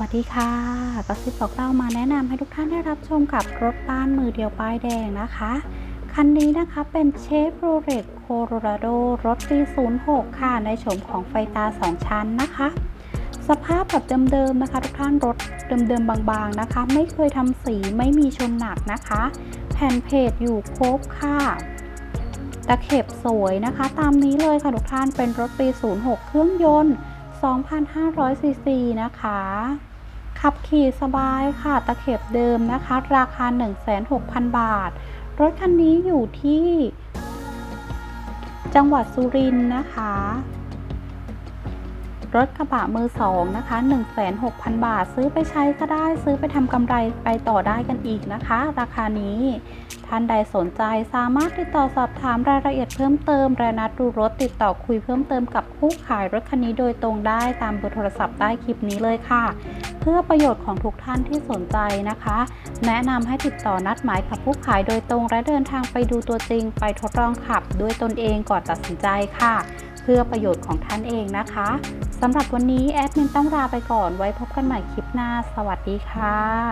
วัสดีค่ะกระซิบบอกเล่ามาแนะนำให้ทุกท่านได้รับชมกับรถบ้านมือเดียวป้ายแดงนะคะ คันนี้นะคะเป็นเชฟโรเลตโคโรราโดรถปี 06 ค่ะ ในโฉมของไฟตา 2 ชั้นนะคะ สภาพแบบเดิมๆนะคะ ทุกท่านรถเดิมๆบางๆนะคะ ไม่เคยทำสีไม่มีชนหนักนะคะ แผ่นเพจอยู่ครบค่ะตะเข็บสวยนะคะ ตามนี้เลยค่ะทุกท่านเป็นรถปี 06 เครื่องยนต์ 2,500ซีซีนะคะ ขับขี่สบายค่ะตะเข็บเดิมนะคะ ราคา 16,000บาท รถคันนี้อยู่ที่ จังหวัดสุรินทร์นะคะ รถกระบะมือสองนะคะ16,000 บาท ซื้อไปใช้ก็ได้ ซื้อไปทำกำไรไปต่อได้กันอีกนะคะ ราคานี้ท่านใดสนใจสามารถติดต่อสอบถามรายละเอียดเพิ่มเติมและนัดดูรถติดต่อคุยเพิ่มเติมกับผู้ขายรถคันนี้โดยตรงได้ตามเบอร์โทรศัพท์ใต้คลิปนี้เลยค่ะ เพื่อประโยชน์ของทุกท่านที่สนใจนะคะ แนะนำให้ติดต่อนัดหมายกับผู้ขายโดยตรงและเดินทางไปดูตัวจริง ไปทดลองขับด้วยตนเองก่อนตัดสินใจค่ะ เพื่อประโยชน์ของท่านเองนะคะสำหรับวันนี้แอดมินต้องลาไปก่อนไว้พบกันใหม่คลิปหน้า สวัสดีค่ะ